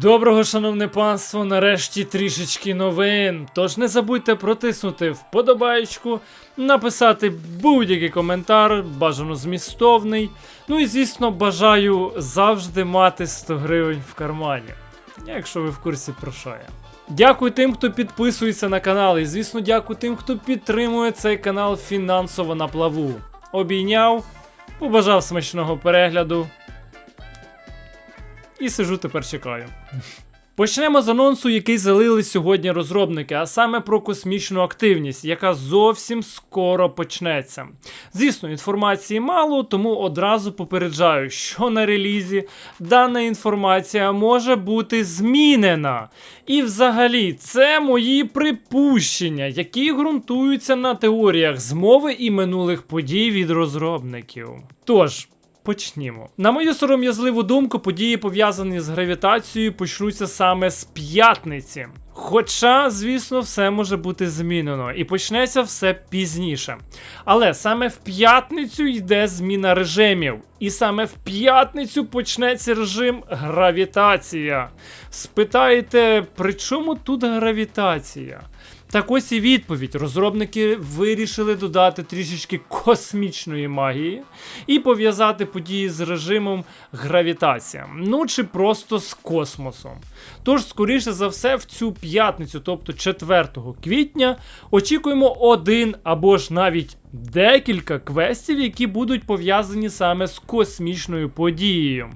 Доброго, шановне панство, нарешті трішечки новин. Тож не забудьте протиснути вподобаєчку, написати будь-який коментар, бажано змістовний. Ну і звісно, бажаю завжди мати 100 гривень в кармані. Якщо ви в курсі про що я. Дякую тим, хто підписується на канал, і звісно, дякую тим, хто підтримує цей канал фінансово на плаву. Обійняв, побажав смачного перегляду. І сижу тепер чекаю. Почнемо з анонсу, який залили сьогодні розробники, а саме про космічну активність, яка зовсім скоро почнеться. Звісно, інформації мало, тому одразу попереджаю, що на релізі дана інформація може бути змінена. І взагалі, це мої припущення, які ґрунтуються на теоріях змови і минулих подій від розробників. Тож. Почнімо. На мою сором'язливу думку, події пов'язані з гравітацією почнуться саме з п'ятниці. Хоча, звісно, все може бути змінено і почнеться все пізніше. Але саме в п'ятницю йде зміна режимів. І саме в п'ятницю почнеться режим гравітація. Спитаєте, при чому тут гравітація? Так ось і відповідь. Розробники вирішили додати трішечки космічної магії і пов'язати події з режимом гравітація. Ну чи просто з космосом. Тож, скоріше за все, в цю п'ятницю, тобто 4 квітня, очікуємо один або ж навіть декілька квестів, які будуть пов'язані саме з космічною подією,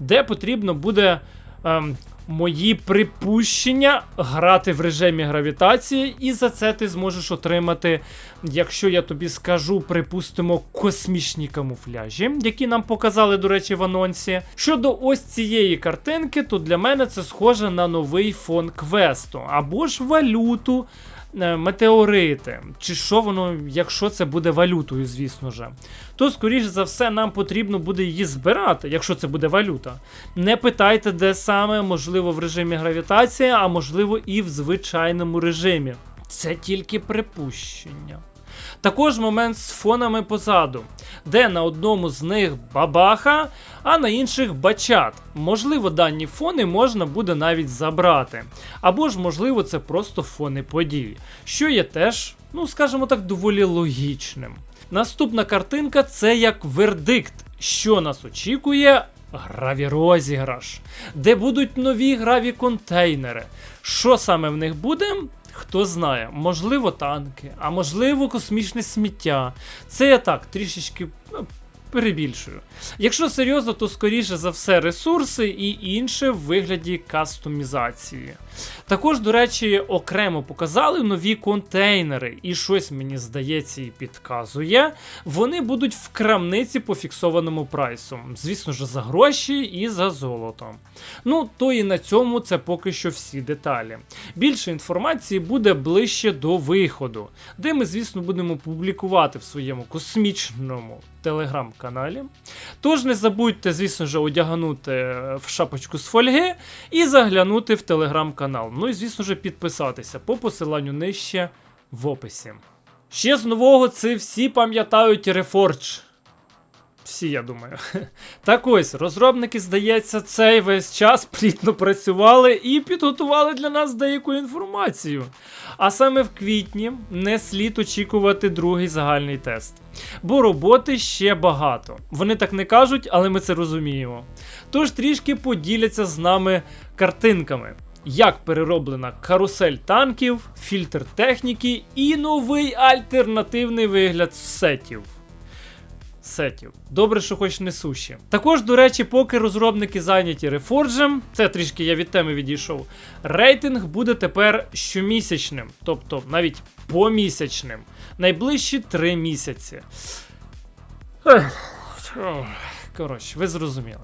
де потрібно буде. Ем, Мої припущення грати в режимі гравітації, і за це ти зможеш отримати, якщо я тобі скажу, припустимо, космічні камуфляжі, які нам показали, до речі, в анонсі. Щодо ось цієї картинки, то для мене це схоже на новий фон квесту або ж валюту. Е, Метеорити, чи що воно, якщо це буде валютою, звісно ж, то скоріш за все нам потрібно буде її збирати, якщо це буде валюта. Не питайте, де саме, можливо, в режимі гравітації, а можливо і в звичайному режимі. Це тільки припущення. Також момент з фонами позаду, де на одному з них бабаха, а на інших бачат. Можливо, дані фони можна буде навіть забрати. Або ж, можливо, це просто фони подій, що є теж, ну скажімо так, доволі логічним. Наступна картинка це як вердикт, що нас очікує. Гравірозіграш, де будуть нові граві контейнери. Що саме в них буде? Хто знає, можливо, танки, а можливо, космічне сміття. Це я так трішечки перебільшую. Якщо серйозно, то скоріше за все ресурси і інше в вигляді кастомізації. Також, до речі, окремо показали нові контейнери, і щось мені здається і підказує. Вони будуть в крамниці по фіксованому прайсу. Звісно ж, за гроші і за золото. Ну, то і на цьому це поки що всі деталі. Більше інформації буде ближче до виходу, де ми, звісно, будемо публікувати в своєму космічному телеграм-каналі. Тож не забудьте, звісно ж, одягнути в шапочку з фольги і заглянути в телеграм-канал. Ну і, звісно ж, підписатися по посиланню нижче в описі. Ще з нового це всі пам'ятають Reforge. Всі, я думаю. Так ось, розробники, здається, цей весь час плідно працювали і підготували для нас деяку інформацію. А саме в квітні не слід очікувати другий загальний тест. Бо роботи ще багато. Вони так не кажуть, але ми це розуміємо. Тож трішки поділяться з нами картинками. Як перероблена карусель танків, фільтр техніки і новий альтернативний вигляд сетів сетів. Добре, що хоч не суші. Також, до речі, поки розробники зайняті рефорджем, це трішки я від теми відійшов. Рейтинг буде тепер щомісячним, тобто навіть помісячним. Найближчі 3 місяці. Коротше, ви зрозуміли.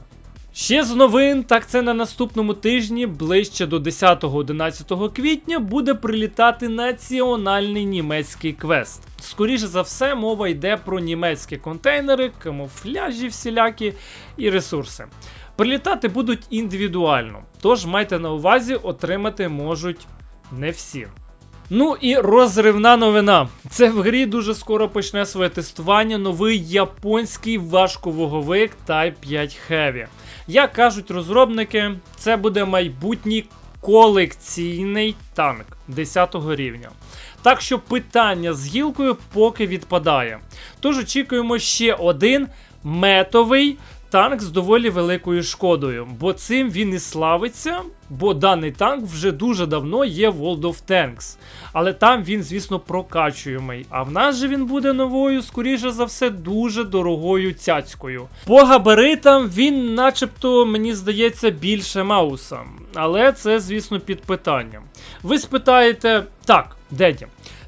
Ще з новин, так це на наступному тижні, ближче до 10-11 квітня, буде прилітати національний німецький квест. Скоріше за все, мова йде про німецькі контейнери, камуфляжі всілякі і ресурси. Прилітати будуть індивідуально, тож майте на увазі, отримати можуть не всі. Ну і розривна новина. Це в грі дуже скоро почне своє тестування новий японський важковаговик Type 5 Heavy. Як кажуть розробники, це буде майбутній колекційний танк 10 рівня. Так що питання з гілкою поки відпадає. Тож очікуємо ще один метовий танк з доволі великою шкодою, бо цим він і славиться, бо даний танк вже дуже давно є World of Tanks. Але там він, звісно, прокачуємий. А в нас же він буде новою, скоріше за все, дуже дорогою цяцькою. По габаритам він, начебто, мені здається, більше Мауса. Але це, звісно, під питанням. Ви спитаєте, так, Деді,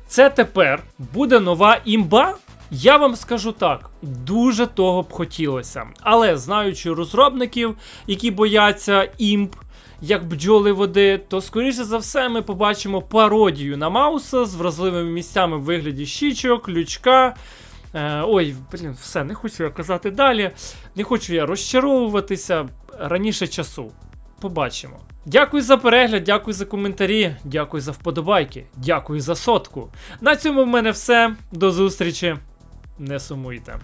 це тепер буде нова імба? Я вам скажу так, дуже того б хотілося. Але знаючи розробників, які бояться імб, як бджоли води, то скоріше за все ми побачимо пародію на Мауса з вразливими місцями в вигляді щічок, лючка. Е, ой, блін, все, не хочу я казати далі. Не хочу я розчаровуватися раніше часу. Побачимо. Дякую за перегляд, дякую за коментарі, дякую за вподобайки, дякую за сотку. На цьому в мене все. До зустрічі. Не сумуйте.